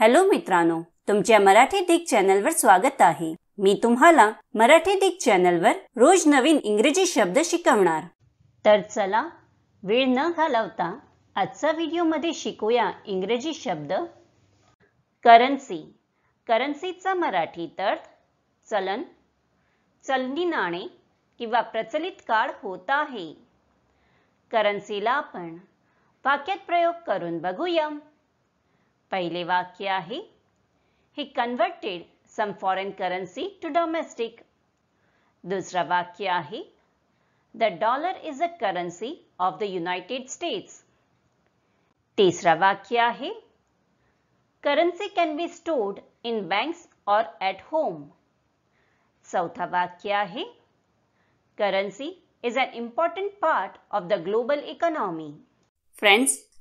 Hello मित्रांनो तुमच्या मराठी दिग चॅनलवर स्वागत आहे. मी तुम्हाला मराठी दिग चॅनलवर रोज नवीन इंग्रजी शब्द शिकवणार. तर चला वेळ न घालवता आजचा व्हिडिओमध्ये शिकूया इंग्रजी शब्द. करन्सी. करन्सीचा मराठीत अर्थ चलन चलनी नाणे किंवा प्रचलित काळ होत आहे. करन्सीला आपण वाक्यात प्रयोग करून बघूया. पहिले वाक्य आहे. ही converted sum foreign currency to domestic दुसरा वाक्य आहे. The dollar is a currency of the United States तिसरा वाक्य आहे. Currency can be stored in banks or at home चौथा वाक्य आहे. Currency is an important part of the global economy friends